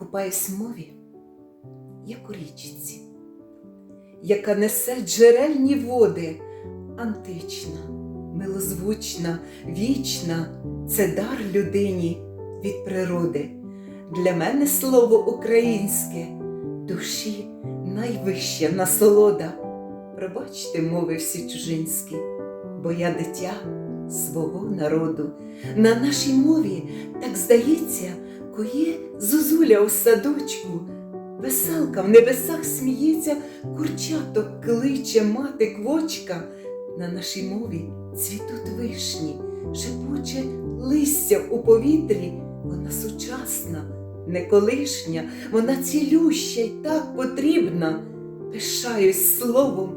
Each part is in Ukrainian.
купаюсь мові, як у річці, яка несе джерельні води, антична, милозвучна, вічна це дар людині від природи. Для мене слово українське, душі найвища насолода. Пробачте мови всі чужинські, бо я дитя свого народу. На нашій мові, так здається, коє зозуля у садочку, веселка в небесах сміється, курчаток кличе мати квочка. На нашій мові цвітуть вишні, шепоче листя у повітрі, вона сучасна, не колишня, вона цілюща й так потрібна. Пишаюсь словом,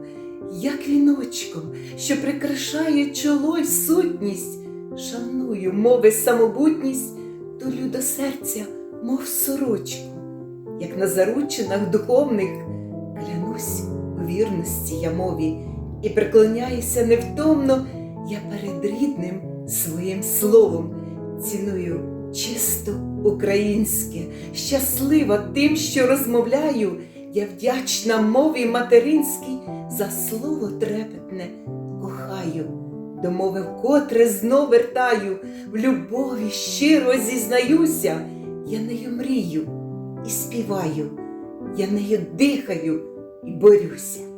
як віночком, що прикрашає чоло й сутність, шаную мови самобутність, тулю до серця, мов сорочку, як на заручинах духовних клянусь у вірності я мові і приклоняюся невтомно я перед рідним своїм словом, ціную чисто українське, щаслива тим, що розмовляю. Я вдячна мові материнській за слово трепетне кохаю, до котре знов вертаю, в любові щиро зізнаюся, я нею мрію і співаю, я нею дихаю і борюся.